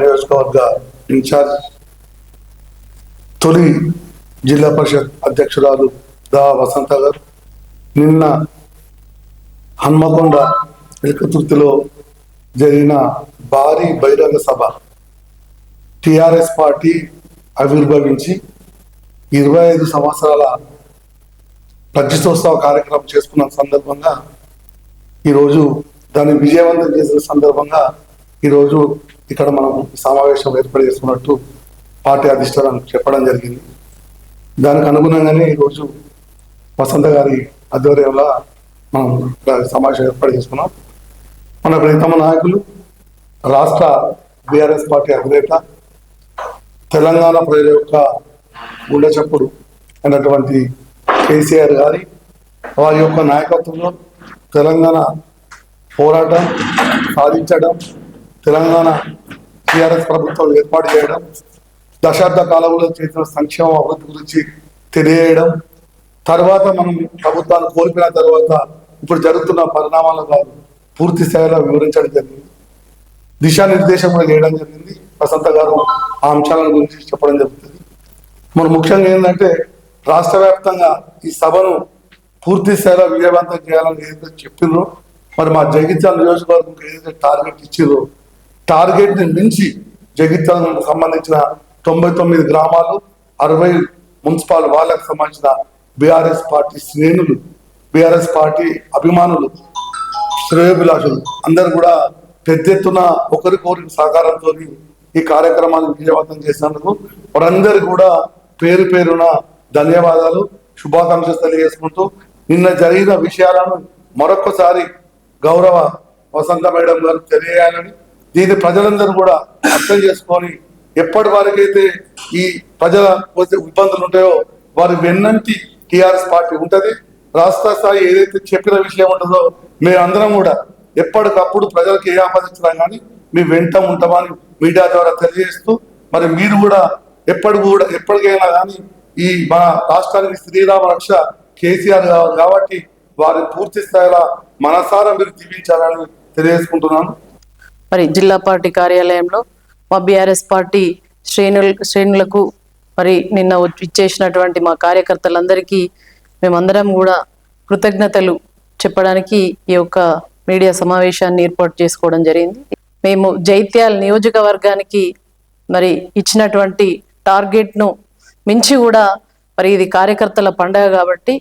నియోజకవర్గ ఇన్ఛార్జ్ తొలి జిల్లా పరిషత్ అధ్యక్షురాలు దా వసంత గారు. నిన్న హన్మకొండ ఎలకతుర్తిలో జరిగిన భారీ బహిరంగ సభ. టిఆర్ఎస్ పార్టీ ఆవిర్భవించి ఇరవై ఐదు సంవత్సరాల ప్రతిష్టోత్సవ కార్యక్రమం చేసుకున్న సందర్భంగా ఈరోజు దాన్ని విజయవంతం చేసిన సందర్భంగా ఈరోజు ఇక్కడ మనం సమావేశం ఏర్పాటు చేసుకున్నట్టు పార్టీ అధిష్టానం చెప్పడం జరిగింది. దానికి అనుగుణంగానే ఈరోజు వసంత గారి ఆధ్వర్యంలో మనం సమావేశం ఏర్పాటు చేసుకున్నాం. మన ప్రీతమ నాయకులు రాష్ట్ర బీఆర్ఎస్ పార్టీ అధినేత తెలంగాణ ప్రజల యొక్క గుండె చప్పుడు అన్నటువంటి కేసీఆర్ గారి వారి యొక్క నాయకత్వంలో తెలంగాణ పోరాటం సాధించడం తెలంగాణ టీఆర్ఎస్ ప్రభుత్వం ఏర్పాటు చేయడం దశాబ్ద కాలంలో చేసిన సంక్షేమ అభివృద్ధి గురించి తెలియజేయడం తర్వాత మనం ప్రభుత్వాన్ని కోల్పోయిన తర్వాత ఇప్పుడు జరుగుతున్న పరిణామాల గారు పూర్తి స్థాయిలో వివరించడం జరిగింది. దిశానిర్దేశం కూడా చేయడం జరిగింది. వసంత గారు ఆ అంశాల గురించి చెప్పడం జరుగుతుంది. మన ముఖ్యంగా ఏంటంటే రాష్ట్ర వ్యాప్తంగా ఈ సభను పూర్తి స్థాయిలో విజయవంతం చేయాలని ఏదైతే చెప్పిండ్రో మరి మా జగిత్యాల నియోజకవర్గంకి ఏదైతే టార్గెట్ ఇచ్చిందో టార్గెట్ని మించి జగిత్యాలకు సంబంధించిన తొంభై తొమ్మిది గ్రామాలు అరవై మున్సిపల్ వాళ్ళకు సంబంధించిన బీఆర్ఎస్ పార్టీ శ్రేణులు బీఆర్ఎస్ పార్టీ అభిమానులు శ్రేయోభిలాషులు అందరు కూడా పెద్ద ఎత్తున ఒకరికొకరికి సహకారంతో ఈ కార్యక్రమాన్ని విజయవంతం చేసినందుకు వారందరికీ కూడా పేరు పేరున ధన్యవాదాలు శుభాకాంక్షలు తెలియజేసుకుంటూ నిన్న జరిగిన విషయాలను మరొకసారి గౌరవ వసంత మేడం గారు తెలియజేయాలని దీన్ని ప్రజలందరూ కూడా అర్థం చేసుకొని ఎప్పటి వరకైతే ఈ ప్రజల ఇబ్బందులు ఉంటాయో వారి వెన్నంటి టీఆర్ఎస్ పార్టీ ఉంటుంది. రాష్ట్ర స్థాయి ఏదైతే చెప్పిన విషయం ఉంటుందో మేమందరం కూడా ఎప్పటికప్పుడు ప్రజలకు ఏ ఆపదించినా కానీ మీ వెంట ఉంటామని మీడియా ద్వారా తెలియజేస్తూ మరి మీరు కూడా ఎప్పటి కూడా ఎప్పటికైనా కానీ ఈ మన రాష్ట్రానికి శ్రీరామ రక్ష కేసీఆర్ కావాలి కాబట్టి వారి పూర్తి స్థాయిలో మనసారా మీరు జీవించాలని తెలియజేసుకుంటున్నాను. మరి జిల్లా పార్టీ కార్యాలయంలో మా బీఆర్ఎస్ పార్టీ శ్రేణుల శ్రేణులకు మరి నిన్న ఇచ్చేసినటువంటి మా కార్యకర్తలందరికీ మేమందరం కూడా కృతజ్ఞతలు చెప్పడానికి ఈ యొక్క మీడియా సమావేశాన్ని ఏర్పాటు చేసుకోవడం జరిగింది. మేము జైత్యాల నియోజకవర్గానికి మరి ఇచ్చినటువంటి టార్గెట్ను మించి కూడా మరి ఇది కార్యకర్తల పండగ కాబట్టి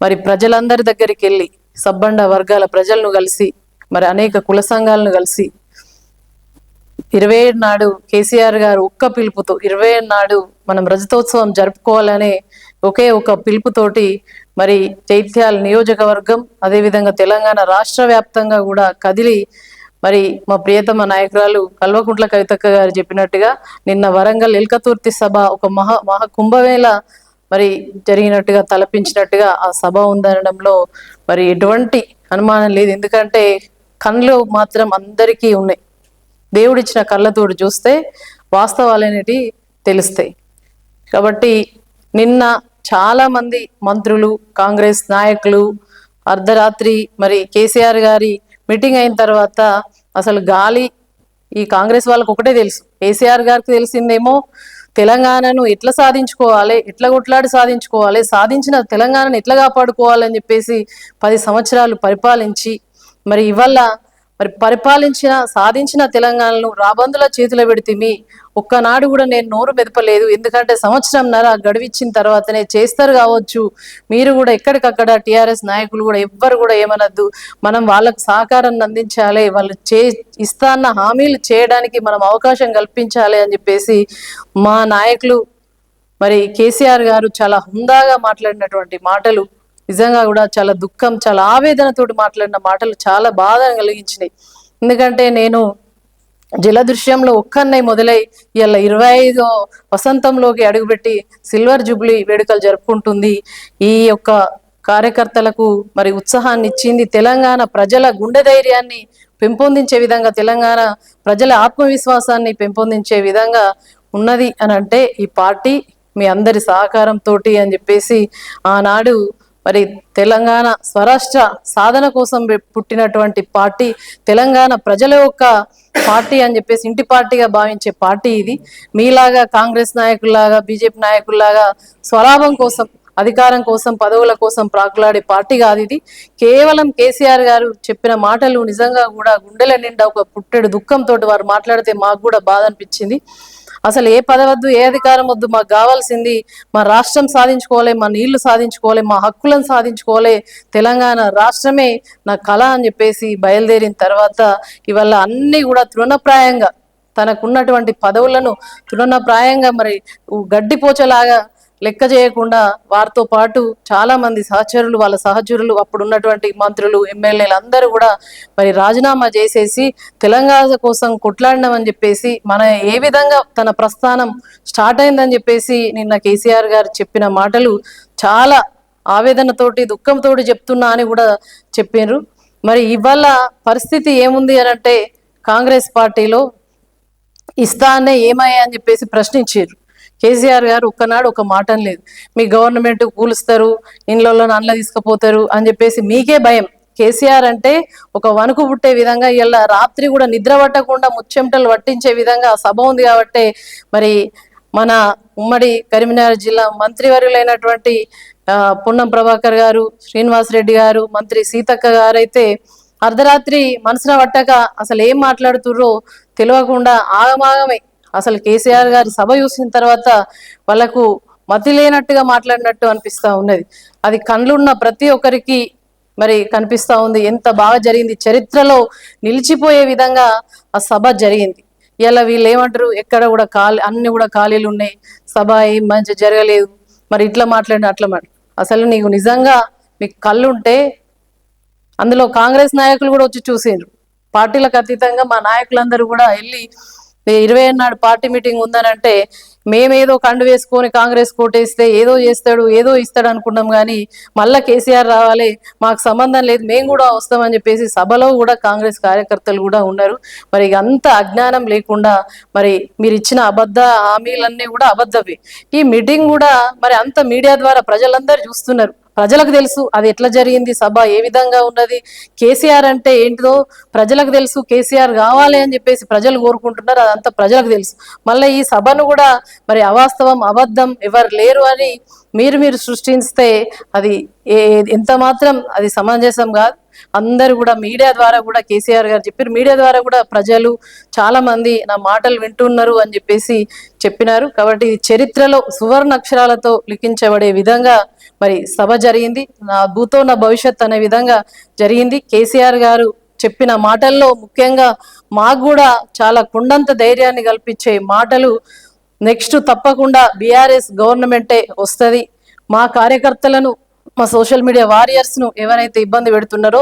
మరి ప్రజలందరి దగ్గరికి వెళ్ళి సబ్బండ వర్గాల ప్రజలను కలిసి మరి అనేక కుల సంఘాలను కలిసి ఇరవై ఏడు నాడు కేసీఆర్ గారు ఒక్క పిలుపుతో ఇరవై ఏడు నాడు మనం రజతోత్సవం జరుపుకోవాలనే ఒకే ఒక పిలుపుతోటి మరి చైత్యాల నియోజకవర్గం అదేవిధంగా తెలంగాణ రాష్ట్ర వ్యాప్తంగా కూడా కదిలి మరి మా ప్రియతమ నాయకురాలు కల్వకుంట్ల కవితక్క గారు చెప్పినట్టుగా నిన్న వరంగల్ ఎల్కతుర్తి సభ ఒక మహా మహా కుంభమేళ మరి జరిగినట్టుగా తలపించినట్టుగా ఆ సభ ఉందనడంలో మరి ఎటువంటి అనుమానం లేదు. ఎందుకంటే కళ్ళు మాత్రం అందరికీ ఉన్నాయి. దేవుడిచ్చిన కళ్ళతోడు చూస్తే వాస్తవాలు అనేటివి తెలుస్తాయి. కాబట్టి నిన్న చాలా మంది మంత్రులు కాంగ్రెస్ నాయకులు అర్ధరాత్రి మరి కేసీఆర్ గారి మీటింగ్ అయిన తర్వాత అసలు గాలి ఈ కాంగ్రెస్ వాళ్ళకు ఒకటే తెలుసు. కేసీఆర్ గారికి తెలిసిందేమో తెలంగాణను ఎట్లా సాధించుకోవాలి ఎట్లా కొట్లాడి సాధించుకోవాలి సాధించిన తెలంగాణను ఎట్లా కాపాడుకోవాలని చెప్పేసి పది సంవత్సరాలు పరిపాలించి మరి ఇవల్ల మరి పరిపాలించిన సాధించిన తెలంగాణను రాబందుల చేతిలో పెడితే ఒక్కనాడు కూడా నేను నోరు మెదపలేదు. ఎందుకంటే సంవత్సరంన్నర గడువిచ్చిన తర్వాతనే చేస్తారు కావచ్చు. మీరు కూడా ఎక్కడికక్కడ టీఆర్ఎస్ నాయకులు కూడా ఎవ్వరు కూడా ఏమనద్దు. మనం వాళ్ళకు సహకారాన్ని అందించాలి. వాళ్ళు చే ఇస్తాన్న హామీలు చేయడానికి మనం అవకాశం కల్పించాలి అని చెప్పేసి మా నాయకులు మరి కేసీఆర్ గారు చాలా హుందాగా మాట్లాడినటువంటి మాటలు. నిజంగా కూడా చాలా దుఃఖం చాలా ఆవేదనతోటి మాట్లాడిన మాటలు చాలా బాధ కలిగించినాయి. ఎందుకంటే నేను జలదృశ్యంలో ఒక్కన్నై మొదలై ఇలా ఇరవై ఐదో వసంతంలోకి అడుగుపెట్టి సిల్వర్ జూబ్లీ వేడుకలు జరుపుకుంటుంది. ఈ యొక్క కార్యకర్తలకు మరి ఉత్సాహాన్ని ఇచ్చింది తెలంగాణ ప్రజల గుండె ధైర్యాన్ని పెంపొందించే విధంగా తెలంగాణ ప్రజల ఆత్మవిశ్వాసాన్ని పెంపొందించే విధంగా ఉన్నది అని అంటే ఈ పార్టీ మీ అందరి సహకారంతో అని చెప్పేసి ఆనాడు మరి తెలంగాణ స్వరాష్ట్ర సాధన కోసం పుట్టినటువంటి పార్టీ తెలంగాణ ప్రజల యొక్క పార్టీ అని చెప్పేసి ఇంటి పార్టీగా భావించే పార్టీ ఇది. మీలాగా కాంగ్రెస్ నాయకుల్లాగా బీజేపీ నాయకుల్లాగా స్వలాభం కోసం అధికారం కోసం పదవుల కోసం ప్రాకులాడే పార్టీ కాదు ఇది. కేవలం కేసీఆర్ గారు చెప్పిన మాటలు నిజంగా కూడా గుండెల నిండా ఒక పుట్టెడు దుఃఖంతో వారు మాట్లాడితే మాకు కూడా బాధ అనిపించింది. అసలు ఏ పదవద్దు ఏ అధికారం వద్దు మాకు కావాల్సింది మా రాష్ట్రం సాధించుకోవాలి మా నీళ్ళు సాధించుకోవాలి మా హక్కులను సాధించుకోవాలి తెలంగాణ రాష్ట్రమే నా కళ అని చెప్పేసి బయలుదేరిన తర్వాత ఇవాళ అన్ని కూడా తృణప్రాయంగా తనకున్నటువంటి పదవులను తృణప్రాయంగా మరి గడ్డిపోచలాగా లెక్క చేయకుండా వారితో పాటు చాలా మంది సహచరులు వాళ్ళ సహచరులు అప్పుడు ఉన్నటువంటి మంత్రులు ఎమ్మెల్యేలు అందరూ కూడా మరి రాజీనామా చేసేసి తెలంగాణ కోసం కొట్లాడినామని చెప్పేసి మన ఏ విధంగా తన ప్రస్థానం స్టార్ట్ అయిందని చెప్పేసి నిన్న కేసీఆర్ గారు చెప్పిన మాటలు చాలా ఆవేదనతోటి దుఃఖంతోటి చెప్తున్నా అని కూడా చెప్పారు మరి ఇవాళ పరిస్థితి ఏముంది అని అంటే కాంగ్రెస్ పార్టీలో ఇస్తానే ఏమయ్యా అని చెప్పేసి ప్రశ్నించారు కేసీఆర్ గారు ఒక్కనాడు ఒక మాట లేదు. మీ గవర్నమెంట్ కూలుస్తారు ఇండ్లలో నల్ల తీసుకుపోతారు అని చెప్పేసి మీకే భయం. కేసీఆర్ అంటే ఒక వణుకు పుట్టే విధంగా ఇలా రాత్రి కూడా నిద్ర పట్టకుండా ముచ్చెమటలు పట్టించే విధంగా సభ ఉంది కాబట్టి మరి మన ఉమ్మడి కరీంనగర్ జిల్లా మంత్రివర్యులైనటువంటి పున్నం పొన్నం ప్రభాకర్ గారు శ్రీనివాస్ రెడ్డి గారు మంత్రి సీతక్క గారు అయితే అర్ధరాత్రి మనసున పట్టక అసలు ఏం మాట్లాడుతుర్రో తెలియకుండా ఆగమాగమే అసలు కేసీఆర్ గారి సభ చూసిన తర్వాత వాళ్ళకు మతి లేనట్టుగా మాట్లాడినట్టు అనిపిస్తూ ఉన్నది. అది కళ్ళున్న ప్రతి ఒక్కరికి మరి కనిపిస్తా ఉంది. ఎంత బాగా జరిగింది. చరిత్రలో నిలిచిపోయే విధంగా ఆ సభ జరిగింది. ఇలా వీళ్ళు ఏమంటారు ఎక్కడ కూడా ఖాళీ అన్ని కూడా ఖాళీలు ఉన్నాయి. సభ ఏం మంచి జరగలేదు. మరి ఇట్లా మాట్లాడిన అట్లా మాట అసలు నీకు నిజంగా మీకు కళ్ళు ఉంటే అందులో కాంగ్రెస్ నాయకులు కూడా వచ్చి చూసిండ్రు. పార్టీలకు అతీతంగా మా నాయకులందరూ కూడా వెళ్ళి ఇరవై నాడు పార్టీ మీటింగ్ ఉందనంటే మేమేదో కండు వేసుకొని కాంగ్రెస్ కోటేస్తే ఏదో చేస్తాడు ఏదో ఇస్తాడు అనుకున్నాం కానీ మళ్ళా కేసీఆర్ రావాలి మాకు సంబంధం లేదు మేము కూడా వస్తామని చెప్పేసి సభలో కూడా కాంగ్రెస్ కార్యకర్తలు కూడా ఉన్నారు. మరి ఇక అంత అజ్ఞానం లేకుండా మరి మీరు ఇచ్చిన అబద్ధ హామీలన్నీ కూడా అబద్ధవి ఈ మీటింగ్ కూడా మరి అంత మీడియా ద్వారా ప్రజలందరూ చూస్తున్నారు. ప్రజలకు తెలుసు అది ఎట్లా జరిగింది సభ ఏ విధంగా ఉన్నది కేసీఆర్ అంటే ఏంటిదో ప్రజలకు తెలుసు కేసీఆర్ కావాలి అని చెప్పేసి ప్రజలు కోరుకుంటున్నారు అదంతా ప్రజలకు తెలుసు. మళ్ళీ ఈ సభను కూడా మరి అవాస్తవం అబద్ధం ఎవరు లేరు అని మీరు మీరు సృష్టిస్తే అది ఏ ఎంత మాత్రం అది సమంజసం కాదు. అందరు కూడా మీడియా ద్వారా కూడా కేసీఆర్ గారు చెప్పారు. మీడియా ద్వారా కూడా ప్రజలు చాలా మంది నా మాటలు వింటున్నారు అని చెప్పేసి చెప్పినారు. కాబట్టి చరిత్రలో సువర్ణ అక్షరాలతో లిఖించబడే విధంగా మరి సభ జరిగింది. నా భూతో నా భవిష్యత్ అనే విధంగా జరిగింది. కేసీఆర్ గారు చెప్పిన మాటల్లో ముఖ్యంగా మాకు కూడా చాలా కుండంత ధైర్యాన్ని కల్పించే మాటలు నెక్స్ట్ తప్పకుండా బీఆర్ఎస్ గవర్నమెంటే వస్తుంది. మా కార్యకర్తలను మా సోషల్ మీడియా వారియర్స్ను ఎవరైతే ఇబ్బంది పెడుతున్నారో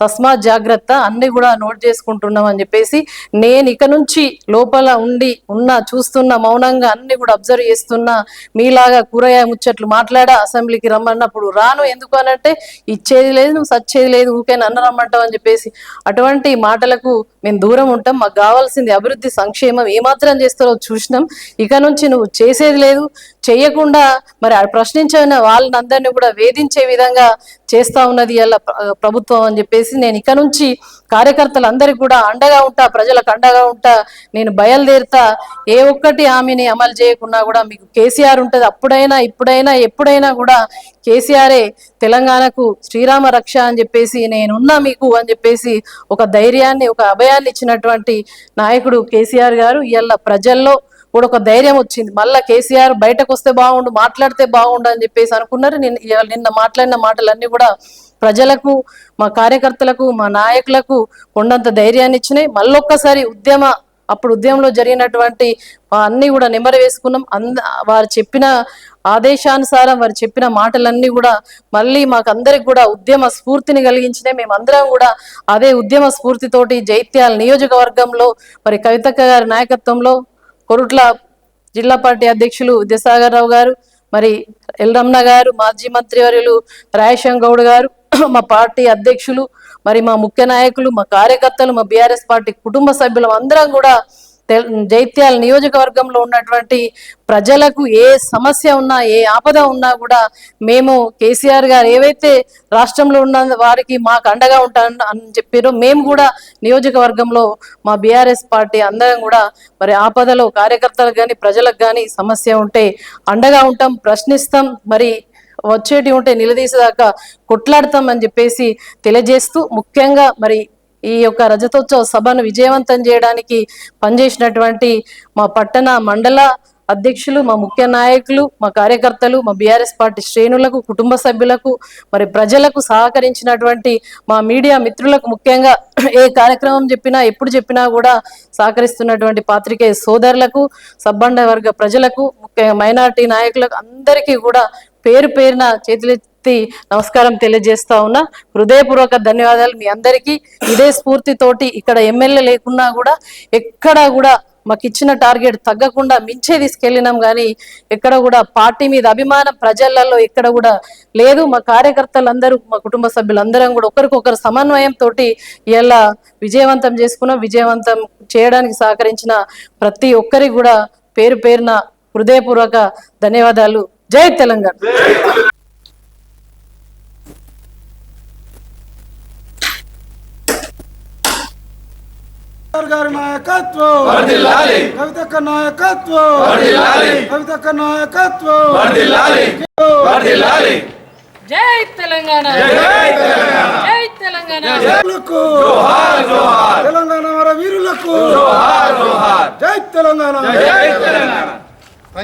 తస్మాత్ జాగ్రత్త అన్ని కూడా నోట్ చేసుకుంటున్నాం అని చెప్పేసి నేను ఇక నుంచి లోపల ఉండి ఉన్న చూస్తున్న మౌనంగా అన్ని కూడా అబ్జర్వ్ చేస్తున్నా మీలాగా కూరగాయ ముచ్చట్లు మాట్లాడా అసెంబ్లీకి రమ్మన్నప్పుడు రాను ఎందుకు అనంటే ఇచ్చేది లేదు నువ్వు సచ్చేది లేదు ఊకే నన్ను రమ్మంటావు అని చెప్పేసి అటువంటి మాటలకు మేము దూరం ఉంటాం మాకు కావాల్సింది అభివృద్ధి సంక్షేమం ఏమాత్రం చేస్తారో చూసినాం. ఇక నుంచి నువ్వు చేసేది లేదు. చేయకుండా మరి ప్రశ్నించిన వాళ్ళని అందరినీ కూడా వేధించే విధంగా చేస్తా ఉన్నది ఇలా ప్రభుత్వం అని చెప్పేసి నేను ఇక నుంచి కార్యకర్తలందరికీ కూడా అండగా ఉంటా ప్రజలకు అండగా ఉంటా నేను బయలుదేరుతా. ఏ ఒక్కటి హామీని అమలు చేయకున్నా కూడా మీకు కేసీఆర్ ఉంటుంది. అప్పుడైనా ఇప్పుడైనా ఎప్పుడైనా కూడా కేసీఆరే తెలంగాణకు శ్రీరామ రక్ష అని చెప్పేసి నేనున్నా మీకు అని చెప్పేసి ఒక ధైర్యాన్ని ఒక అభయాన్ని ఇచ్చినటువంటి నాయకుడు కేసీఆర్ గారు. ఇవాళ ప్రజల్లో కూడా ఒక ధైర్యం వచ్చింది. మళ్ళా కేసీఆర్ బయటకు వస్తే బాగుండు మాట్లాడితే బాగుండు అని చెప్పేసి అనుకున్నారు. నిన్న నిన్న మాట్లాడిన మాటలన్నీ కూడా ప్రజలకు మా కార్యకర్తలకు మా నాయకులకు కొండంత ధైర్యాన్ని ఇచ్చినాయి. మళ్ళొక్కసారి ఉద్యమ అప్పుడు ఉద్యమంలో జరిగినటువంటి అన్నీ అన్ని కూడా నెమరు వేసుకున్నాం. అంద వారు చెప్పిన ఆదేశానుసారం వారు చెప్పిన మాటలన్నీ కూడా మళ్ళీ మాకందరికి కూడా ఉద్యమ స్ఫూర్తిని కలిగించినాయి. మేమందరం కూడా అదే ఉద్యమ స్ఫూర్తితోటి జైత్యాల నియోజకవర్గంలో మరి కవితక్క గారి నాయకత్వంలో కొరుట్ల జిల్లా పార్టీ అధ్యక్షులు విద్యాసాగర్ రావు గారు మరి ఎల్ గారు మాజీ మంత్రివర్యులు రాయశం గౌడ్ గారు మా పార్టీ అధ్యక్షులు మరి మా ముఖ్య నాయకులు మా కార్యకర్తలు మా బీఆర్ఎస్ పార్టీ కుటుంబ సభ్యులం అందరం కూడా జైత్యాల నియోజకవర్గంలో ఉన్నటువంటి ప్రజలకు ఏ సమస్య ఉన్నా ఏ ఆపద ఉన్నా కూడా మేము కేసీఆర్ గారు ఏవైతే రాష్ట్రంలో ఉన్న వారికి మాకు అండగా ఉంటాను అని చెప్పారో మేము కూడా నియోజకవర్గంలో మా బీఆర్ఎస్ పార్టీ అందరం కూడా మరి ఆపదలో కార్యకర్తలకు కానీ ప్రజలకు కానీ సమస్య ఉంటే అండగా ఉంటాం ప్రశ్నిస్తాం మరి వచ్చేటి ఉంటే నిలదీసేదాకా కొట్లాడతాం అని చెప్పేసి తెలియజేస్తూ ముఖ్యంగా మరి ఈ యొక్క రజతోత్సవ సభను విజయవంతం చేయడానికి పనిచేసినటువంటి మా పట్టణ మండల అధ్యక్షులు మా ముఖ్య నాయకులు మా కార్యకర్తలు మా బీఆర్ఎస్ పార్టీ శ్రేణులకు కుటుంబ సభ్యులకు మరి ప్రజలకు సహకరించినటువంటి మా మీడియా మిత్రులకు ముఖ్యంగా ఏ కార్యక్రమం చెప్పినా ఎప్పుడు చెప్పినా కూడా సహకరిస్తున్నటువంటి పాత్రికేయ సోదరులకు సబ్బండ వర్గ ప్రజలకు ముఖ్యంగా మైనార్టీ నాయకులకు అందరికీ కూడా పేరు పేరున చేతులెత్తి నమస్కారం తెలియజేస్తా ఉన్నా. హృదయపూర్వక ధన్యవాదాలు మీ అందరికీ. ఇదే స్ఫూర్తితోటి ఇక్కడ ఎమ్మెల్యే లేకున్నా కూడా ఎక్కడా కూడా మాకు ఇచ్చిన టార్గెట్ తగ్గకుండా మించే తీసుకెళ్ళినాం కానీ ఎక్కడ కూడా పార్టీ మీద అభిమానం ప్రజలలో ఎక్కడ కూడా లేదు. మా కార్యకర్తలందరూ మా కుటుంబ సభ్యులందరం కూడా ఒకరికొకరు సమన్వయం తోటి ఇలా విజయవంతం చేసుకున్నాం. విజయవంతం చేయడానికి సహకరించిన ప్రతి ఒక్కరికి కూడా పేరు పేరున హృదయపూర్వక ధన్యవాదాలు. జై తెలంగాణ. గారి నాయకత్వం కవితక్క నాయకత్వం. కవితక్క నాయకత్వం. జై తెలంగాణ. జై తెలంగాణ. వీరులకు తెలంగాణ. వర వీరులకు. జై తెలంగాణ.